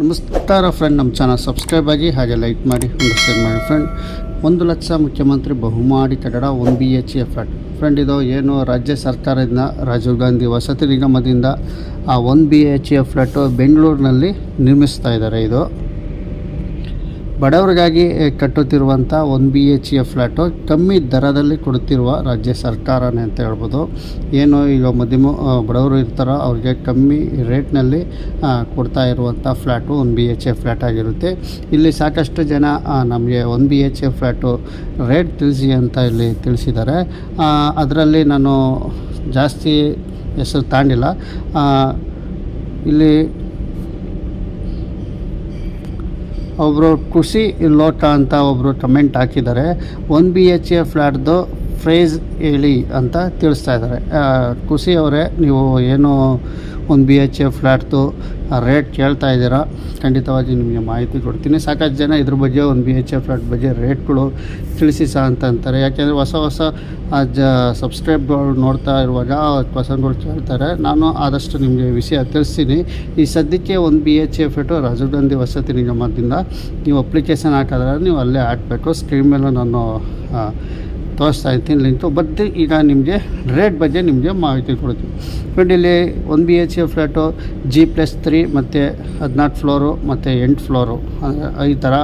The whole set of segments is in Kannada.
ನಮಸ್ಕಾರ ಫ್ರೆಂಡ್ ನಮ್ಮ ಚಾನಲ್ ಸಬ್ಸ್ಕ್ರೈಬ್ ಆಗಿ ಹಾಗೆ ಲೈಕ್ ಮಾಡಿ, ಒಂದು ಶೇರ್ ಮಾಡಿ ಫ್ರೆಂಡ್ ಒಂದು ಲಕ್ಷ ಮುಖ್ಯಮಂತ್ರಿ ಬಹುಮಾಡಿ ಕಟ್ಟಡ one B H K flat friend ಇದು ಏನು ರಾಜ್ಯ ಸರ್ಕಾರದಿಂದ, ರಾಜೀವ್ ಗಾಂಧಿ ವಸತಿ ನಿಗಮದಿಂದ ಆ one B H K flat ಬೆಂಗಳೂರಿನಲ್ಲಿ ನಿರ್ಮಿಸ್ತಾ ಇದ್ದಾರೆ ಇದು. ಬಡವರಿಗಾಗಿ ಕಟ್ಟುತ್ತಿರುವಂಥ one B H K flat ಕಮ್ಮಿ ದರದಲ್ಲಿ ಕೊಡುತ್ತಿರುವ ರಾಜ್ಯ ಸರ್ಕಾರನೇ ಅಂತ ಹೇಳ್ಬೋದು. ಏನು ಈಗ ಮಧ್ಯಮ ಬಡವರು ಇರ್ತಾರೋ, ಅವ್ರಿಗೆ ಕಮ್ಮಿ ರೇಟ್ನಲ್ಲಿ ಕೊಡ್ತಾ ಇರುವಂಥ flat one B H K flat ಆಗಿರುತ್ತೆ. ಇಲ್ಲಿ ಸಾಕಷ್ಟು ಜನ ನಮಗೆ one B H K flat rate ತಿಳಿಸಿ ಅಂತ ಇಲ್ಲಿ ತಿಳಿಸಿದ್ದಾರೆ. ಅದರಲ್ಲಿ ನಾನು ಜಾಸ್ತಿ ಹೆಸರು ತಾಂಡಿಲ್ಲ. ಇಲ್ಲಿ ಒಬ್ಬರು ಖುಷಿ ಲೋಟ ಅಂತ ಒಬ್ಬರು ಕಮೆಂಟ್ ಹಾಕಿದ್ದಾರೆ. ಒನ್ ಬಿ ಎಚ್ ಎ ಫ್ಲ್ಯಾಟ್ದು ಫ್ರೇಸ್ ಹೇಳಿ ಅಂತ ತಿಳಿಸ್ತಾ ಇದ್ದಾರೆ. ಖುಷಿ ಅವರೇ, ನೀವು ಏನು ಒಂದು ಬಿ ಎಚ್ ಎ ಫ್ಲ್ಯಾಟ್ದು ರೇಟ್ ಕೇಳ್ತಾ ಇದ್ದೀರಾ, ಖಂಡಿತವಾಗಿ ನಿಮಗೆ ಮಾಹಿತಿ ಕೊಡ್ತೀನಿ. ಸಾಕಷ್ಟು ಜನ ಇದ್ರ ಬಗ್ಗೆ ಒಂದು ಬಿ ಎಚ್ ಎ ಫ್ಲ್ಯಾಟ್ ಬಗ್ಗೆ ರೇಟ್ಗಳು ತಿಳಿಸಿ ಸಹ ಅಂತ ಅಂತಾರೆ. ಯಾಕೆಂದರೆ ಹೊಸ ಹೊಸ ಜ ಸಬ್ಸ್ಕ್ರೈಬ್ಗಳು ನೋಡ್ತಾ ಇರುವಾಗ ಕ್ವಶನ್ಗಳು ಕೇಳ್ತಾರೆ. ನಾನು ಆದಷ್ಟು ನಿಮಗೆ ವಿಷಯ ತಿಳಿಸ್ತೀನಿ. ಈ ಸದ್ಯಕ್ಕೆ ಒಂದು B H K flat Rajiv Gandhi ವಸತಿ ನಿಗಮದಿಂದ ನೀವು ಅಪ್ಲಿಕೇಶನ್ ಹಾಕಿದ್ರೆ ನೀವು ಅಲ್ಲೇ ಹಾಕಬೇಕು. ಸ್ಕ್ರೀನ್ ಮೇಲೆ ನಾನು ತೋರಿಸ್ತಾ ಇರ್ತೀನಿ ಲಿಂಕು ಬಟ್ ಈಗ ನಿಮಗೆ ರೇಟ್ ಬಗ್ಗೆ ನಿಮಗೆ ಮಾಹಿತಿ ಕೊಡ್ತೀನಿ ಫ್ರೆಂಡ್ ಇಲ್ಲಿ one B H K flat G plus three ಮತ್ತು ಹದಿನಾಲ್ಕು ಫ್ಲೋರು ಮತ್ತು ಎಂಟು ಫ್ಲೋರು ಈ ಥರ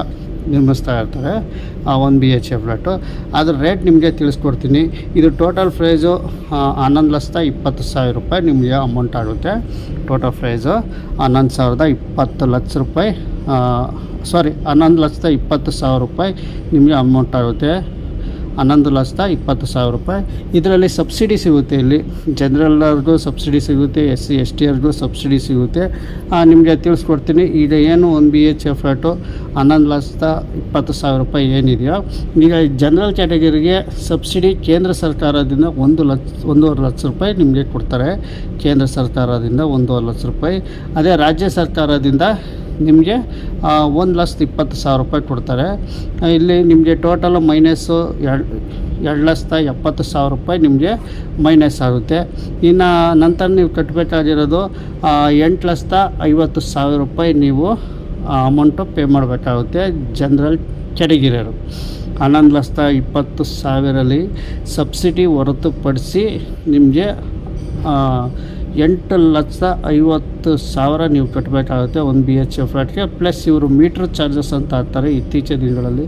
ನಿರ್ಮಿಸ್ತಾ ಇರ್ತಾರೆ ಆ one B H K flat ಅದ್ರ ರೇಟ್ ನಿಮಗೆ ತಿಳಿಸ್ಕೊಡ್ತೀನಿ. ಇದು ಟೋಟಲ್ ಪ್ರೈಸು ಹನ್ನೊಂದು ಲಕ್ಷದ ಇಪ್ಪತ್ತು ಸಾವಿರ ರೂಪಾಯಿ ನಿಮಗೆ ಅಮೌಂಟ್ ಆಗುತ್ತೆ. ಟೋಟಲ್ ಪ್ರೈಸು ಹನ್ನೊಂದು ಸಾವಿರದ ಇಪ್ಪತ್ತು ಲಕ್ಷ ರೂಪಾಯಿ ಸಾರಿ ಹನ್ನೊಂದು ಲಕ್ಷದ ಇಪ್ಪತ್ತು ಸಾವಿರ ರೂಪಾಯಿ ನಿಮಗೆ ಅಮೌಂಟ್ ಆಗುತ್ತೆ. ಹನ್ನೊಂದು ಲಕ್ಷದ ಇಪ್ಪತ್ತು ಸಾವಿರ ರೂಪಾಯಿ. ಇದರಲ್ಲಿ ಸಬ್ಸಿಡಿ ಸಿಗುತ್ತೆ ಇಲ್ಲಿ. ಜನರಲ್ಲರ್ಗೂ ಸಬ್ಸಿಡಿ ಸಿಗುತ್ತೆ, ಎಸ್ ಸಿ, ಎಸ್ ಟಿ ಅವ್ರಿಗೂ ಸಬ್ಸಿಡಿ ಸಿಗುತ್ತೆ. ನಿಮಗೆ ತಿಳಿಸ್ಕೊಡ್ತೀನಿ. ಈಗ ಏನು ಒಂದು ಬಿ ಎಚ್ ಎ ಫ್ಲಾಟು ಹನ್ನೊಂದು ಲಕ್ಷದ ಇಪ್ಪತ್ತು ಸಾವಿರ ರೂಪಾಯಿ ಏನಿದೆಯೋ. ಈಗ ಜನರಲ್ ಕ್ಯಾಟಗರಿಗೆ ಸಬ್ಸಿಡಿ ಕೇಂದ್ರ ಸರ್ಕಾರದಿಂದ ಒಂದು ಲಕ್ಷ, ಒಂದೂವರೆ ಲಕ್ಷ ರೂಪಾಯಿ ನಿಮಗೆ ಕೊಡ್ತಾರೆ. ಕೇಂದ್ರ ಸರ್ಕಾರದಿಂದ ಒಂದೂವರೆ ಲಕ್ಷ ರೂಪಾಯಿ. ಅದೇ ರಾಜ್ಯ ಸರ್ಕಾರದಿಂದ ನಿಮಗೆ ಒಂದು ಲಕ್ಷದ ಇಪ್ಪತ್ತು ಸಾವಿರ ರೂಪಾಯಿ ಕೊಡ್ತಾರೆ. ಇಲ್ಲಿ ನಿಮಗೆ ಟೋಟಲ್ ಮೈನಸ್ಸು ಎರಡು ಎರಡು ಲಕ್ಷದ ಎಪ್ಪತ್ತು ಸಾವಿರ ರೂಪಾಯಿ ನಿಮಗೆ ಮೈನಸ್ ಆಗುತ್ತೆ. ಇನ್ನು ನಂತರ ನೀವು ಕಟ್ಟಬೇಕಾಗಿರೋದು ಎಂಟು ಲಕ್ಷದ ಐವತ್ತು ಸಾವಿರ ರೂಪಾಯಿ ನೀವು ಅಮೌಂಟು ಪೇ ಮಾಡಬೇಕಾಗುತ್ತೆ ಜನರಲ್ ಕೆಟಗಿರಿಯರು ಹನ್ನೊಂದು ಲಕ್ಷದ ಇಪ್ಪತ್ತು ಸಾವಿರಲ್ಲಿ ಸಬ್ಸಿಡಿ ಹೊರತುಪಡಿಸಿ ನಿಮಗೆ ಎಂಟು ಲಕ್ಷ ಐವತ್ತು ಸಾವಿರ ನೀವು ಕಟ್ಟಬೇಕಾಗುತ್ತೆ ಒಂದು ಬಿ ಎಚ್ ಎ ಫ್ಲಾಟ್ಗೆ. ಪ್ಲಸ್ ಇವರು ಮೀಟ್ರ್ ಚಾರ್ಜಸ್ ಅಂತ ಹಾಕ್ತಾರೆ. ಇತ್ತೀಚಿನ ದಿನಗಳಲ್ಲಿ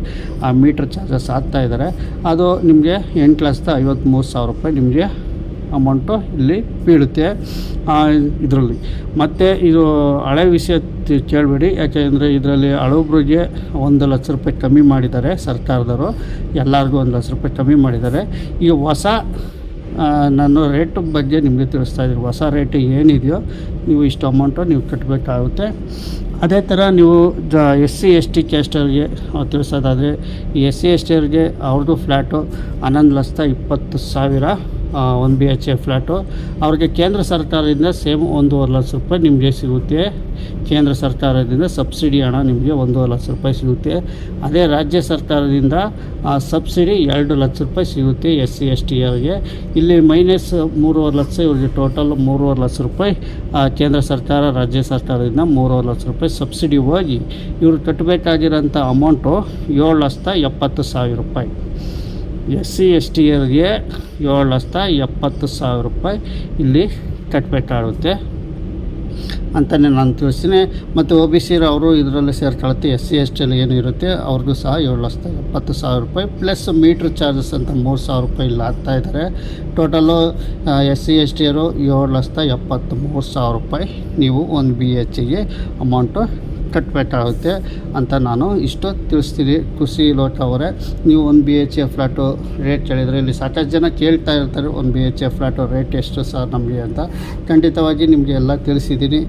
ಆ ಮೀಟ್ರ್ ಚಾರ್ಜಸ್ ಹಾಕ್ತಾ ಇದ್ದಾರೆ. ಅದು ನಿಮಗೆ ಎಂಟು ಲಕ್ಷದ ಐವತ್ತ್ಮೂರು ಸಾವಿರ ರೂಪಾಯಿ ನಿಮಗೆ ಅಮೌಂಟು ಇಲ್ಲಿ ಬೀಳುತ್ತೆ ಇದರಲ್ಲಿ. ಮತ್ತು ಇದು ಹಳೆ ವಿಷಯ ಕೇಳಬೇಡಿ. ಯಾಕೆಂದರೆ ಇದರಲ್ಲಿ ಹಳಬ್ರಿಗೆ ಒಂದು ಲಕ್ಷ ರೂಪಾಯಿ ಕಮ್ಮಿ ಮಾಡಿದ್ದಾರೆ ಸರ್ಕಾರದವರು. ಎಲ್ಲರಿಗೂ ಒಂದು ಲಕ್ಷ ರೂಪಾಯಿ ಕಮ್ಮಿ ಮಾಡಿದ್ದಾರೆ. ಈಗ ಹೊಸ ನಾನು ರೇಟ್ ಬಗ್ಗೆ ನಿಮಗೆ ತಿಳಿಸ್ತಾ ಇದ್ದೀನಿ. ಹೊಸ ರೇಟ್ ಏನಿದೆಯೋ ನೀವು ಇಷ್ಟು ಅಮೌಂಟು ನೀವು ಕಟ್ಟಬೇಕಾಗುತ್ತೆ ಅದೇ ಥರ ನೀವು ಜ, ಎಸ್ ಸಿ, ಎಸ್ ಟಿ ಕ್ಯಾಸ್ಟರ್ಗೆ ತಿಳಿಸೋದಾದರೆ ಎಸ್ ಸಿ, ಎಸ್ ಟಿಯವ್ರಿಗೆ ಅವ್ರದ್ದು ಫ್ಲ್ಯಾಟು ಹನ್ನೊಂದು ಲಕ್ಷದ ಇಪ್ಪತ್ತು ಸಾವಿರ ಒಂದು ಬಿ ಎಚ್ ಎ ಫ್ಲ್ಯಾಟು ಅವ್ರಿಗೆ ಕೇಂದ್ರ ಸರ್ಕಾರದಿಂದ ಸೇಮ್ ಒಂದೂವರೆ ಲಕ್ಷ ರೂಪಾಯಿ ನಿಮಗೆ ಸಿಗುತ್ತೆ. ಕೇಂದ್ರ ಸರ್ಕಾರದಿಂದ ಸಬ್ಸಿಡಿ ಹಣ ನಿಮಗೆ ಒಂದೂವರೆ ಲಕ್ಷ ರೂಪಾಯಿ ಸಿಗುತ್ತೆ. ಅದೇ ರಾಜ್ಯ ಸರ್ಕಾರದಿಂದ ಆ, ಸಬ್ಸಿಡಿ ಎರಡು ಲಕ್ಷ ರೂಪಾಯಿ ಸಿಗುತ್ತೆ ಎಸ್ ಸಿ ಎಸ್ ಟಿ ಅವರಿಗೆ. ಇಲ್ಲಿ ಮೈನಸ್ ಮೂರುವರೆ ಲಕ್ಷ ಇವ್ರಿಗೆ ಟೋಟಲ್ ಮೂರುವರೆ ಲಕ್ಷ ರೂಪಾಯಿ ಕೇಂದ್ರ ಸರ್ಕಾರ ರಾಜ್ಯ ಸರ್ಕಾರದಿಂದ ಮೂರುವರೆ ಲಕ್ಷ ರೂಪಾಯಿ ಸಬ್ಸಿಡಿ ಹೋಗಿ ಇವರು ಕಟ್ಟಬೇಕಾಗಿರೋಂಥ ಅಮೌಂಟು ಏಳು ಲಕ್ಷದ ಎಪ್ಪತ್ತು ಸಾವಿರ ರೂಪಾಯಿ. ಎಸ್ ಸಿ ಎಸ್ ಟಿಯರಿಗೆ ಏಳು ಲಕ್ಷದ ಎಪ್ಪತ್ತು ಸಾವಿರ ರೂಪಾಯಿ ಇಲ್ಲಿ ಕಟ್ಟಬೇಕಾಗುತ್ತೆ ಅಂತಲೇ ನಾನು ತಿಳಿಸ್ತೀನಿ ಮತ್ತು ಒ ಬಿ ಸಿರು ಅವರು ಇದರಲ್ಲಿ ಸೇರ್ಕೊಳುತ್ತೆ ಎಸ್ ಸಿ ಎಸ್ ಟಿಯಲ್ಲಿ ಏನು ಇರುತ್ತೆ ಅವ್ರಿಗೂ ಸಹ ಏಳು ಲಕ್ಷದ ಎಪ್ಪತ್ತು ಸಾವಿರ ರೂಪಾಯಿ, ಪ್ಲಸ್ ಮೀಟ್ರ್ ಚಾರ್ಜಸ್ ಅಂತ ಮೂರು ಸಾವಿರ ರೂಪಾಯಿ ಇಲ್ಲಿ ಹಾಕ್ತಾ ಇದ್ದಾರೆ ಟೋಟಲು ಎಸ್ ಸಿ ಎಸ್ ಟಿಯರು ಏಳು ಲಕ್ಷದ ಎಪ್ಪತ್ತ್ಮೂರು ಸಾವಿರ ರೂಪಾಯಿ ನೀವು ಒಂದು ಬಿ ಎಚ್ಗೆ ಅಮೌಂಟು ಕಟ್ಟಬೇಕಾಗುತ್ತೆ ಅಂತ ನಾನು ಇಷ್ಟು ತಿಳಿಸ್ತೀನಿ. ಖುಷಿ ಲೋಟ ಅವರೇ, ನೀವು ಒಂದು B H K flat rate ಹೇಳಿದರೆ ಇಲ್ಲಿ ಸಾಕಷ್ಟು ಜನ ಕೇಳ್ತಾ ಇರ್ತಾರೆ ಒಂದು B H K flat rate ಎಷ್ಟು ಸರ್ ನಮಗೆ ಅಂತ. ಖಂಡಿತವಾಗಿ ನಿಮಗೆ ಎಲ್ಲ ತಿಳಿಸಿದ್ದೀನಿ.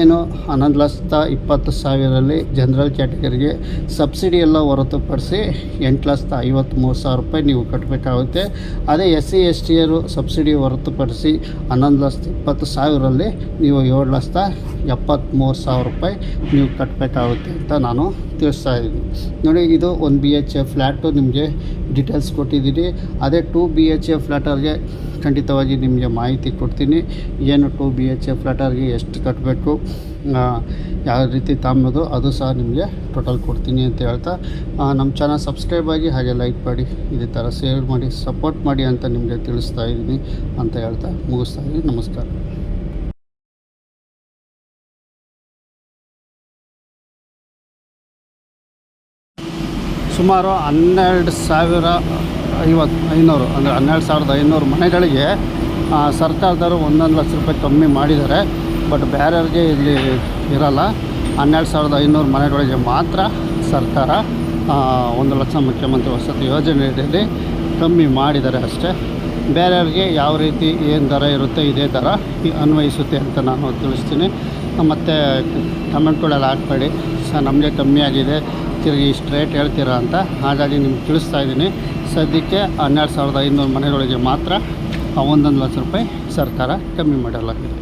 ಏನು ಹನ್ನೊಂದು ಲಕ್ಷದ ಇಪ್ಪತ್ತು ಸಾವಿರಲ್ಲಿ ಜನರಲ್ ಕ್ಯಾಟಗರಿಗೆ ಸಬ್ಸಿಡಿ ಎಲ್ಲ ಹೊರತುಪಡಿಸಿ ಎಂಟು ಲಕ್ಷದ ಐವತ್ತ್ಮೂರು ಸಾವಿರ ರೂಪಾಯಿ ನೀವು ಕಟ್ಟಬೇಕಾಗುತ್ತೆ ಅದೇ ಎಸ್ ಸಿ, ಎಸ್ ಟಿಯರು ಸಬ್ಸಿಡಿ ಹೊರತುಪಡಿಸಿ ಹನ್ನೊಂದು ಲಕ್ಷದ ಇಪ್ಪತ್ತು ಸಾವಿರಲ್ಲಿ ನೀವು ಏಳು ಲಕ್ಷದ ಎಪ್ಪತ್ತ್ಮೂರು ಸಾವಿರ ರೂಪಾಯಿ ನೀವು ಕಟ್ಟಬೇಕಾಗುತ್ತೆ ಅಂತ ನಾನು ತಿಳಿಸ್ತಾ ಇದ್ದೀನಿ. ನೋಡಿ, ಇದು ಒಂದು ಬಿ ಎಚ್ ಎ ಫ್ಲ್ಯಾಟು ನಿಮಗೆ ಡೀಟೇಲ್ಸ್ ಕೊಟ್ಟಿದ್ದೀನಿ. ಅದೇ ಟೂ ಬಿ ಎಚ್ ಎ ಫ್ಲ್ಯಾಟರ್ಗೆ ಖಂಡಿತವಾಗಿ ನಿಮಗೆ ಮಾಹಿತಿ ಕೊಡ್ತೀನಿ. ಏನು ಟೂ ಬಿ ಎಚ್ ಎ ಫ್ಲ್ಯಾಟರ್ಗೆ ಎಷ್ಟು ಕಟ್ಟಬೇಕು ಯಾವ ರೀತಿ ತಾಂಬೋದು, ಅದು ಸಹ ನಿಮಗೆ ಟೋಟಲ್ ಕೊಡ್ತೀನಿ ಅಂತ ಹೇಳ್ತಾ. ನಮ್ಮ ಚಾನಲ್ ಸಬ್ಸ್ಕ್ರೈಬ್ ಆಗಿ ಹಾಗೆ ಲೈಕ್ ಮಾಡಿ, ಇದೇ ಥರ ಶೇರ್ ಮಾಡಿ ಸಪೋರ್ಟ್ ಮಾಡಿ ಅಂತ ನಿಮಗೆ ತಿಳಿಸ್ತಾ ಇದ್ದೀನಿ ಅಂತ ಹೇಳ್ತಾ ಮುಗಿಸ್ತಾ ಇದ್ದೀನಿ. ನಮಸ್ಕಾರ. ಸುಮಾರು ಹನ್ನೆರಡು ಸಾವಿರ ಐವತ್ತು ಐನೂರು, ಅಂದರೆ ಹನ್ನೆರಡು ಸಾವಿರದ ಐನೂರು ಮನೆಗಳಿಗೆ ಸರ್ಕಾರದವರು ಒಂದೊಂದು ಲಕ್ಷ ರೂಪಾಯಿ ಕಮ್ಮಿ ಮಾಡಿದ್ದಾರೆ. ಬಟ್ ಬೇರೆಯವ್ರಿಗೆ ಇಲ್ಲಿ ಇರಲ್ಲ. ಹನ್ನೆರಡು ಸಾವಿರದ ಐನೂರು ಮನೆಗಳಿಗೆ ಮಾತ್ರ ಸರ್ಕಾರ ಒಂದು ಲಕ್ಷ ಮುಖ್ಯಮಂತ್ರಿ ವಸತಿ ಯೋಜನೆಯಲ್ಲಿ ಕಮ್ಮಿ ಮಾಡಿದ್ದಾರೆ ಅಷ್ಟೇ. ಬೇರೆಯವ್ರಿಗೆ ಯಾವ ರೀತಿ ಏನು ದರ ಇರುತ್ತೆ, ಇದೇ ದರ ಅನ್ವಯಿಸುತ್ತೆ ಅಂತ ನಾನು ತಿಳಿಸ್ತೀನಿ. ಮತ್ತು ಕಮೆಂಟ್ಗಳೆಲ್ಲ ಹಾಕ್ಬೇಡಿ. ಸರ್, ನಮಗೆ ಕಮ್ಮಿ ಆಗಿದೆ. ತಿರುಗಿ ಸ್ಟ್ರೇಟ್ ರೇಟ್ ಹೇಳ್ತೀರಾ ಅಂತ. ಹಾಗಾಗಿ ನಿಮ್ಗೆ ತಿಳಿಸ್ತಾ ಇದ್ದೀನಿ. ಸದ್ಯಕ್ಕೆ ಹನ್ನೆರಡು ಸಾವಿರದ ಐನೂರು ಮನೆಗಳಿಗೆ ಮಾತ್ರ ಒಂದೊಂದು ಲಕ್ಷ ರೂಪಾಯಿ ಸರ್ಕಾರ ಕಮ್ಮಿ ಮಾಡಲಾಗಿದೆ.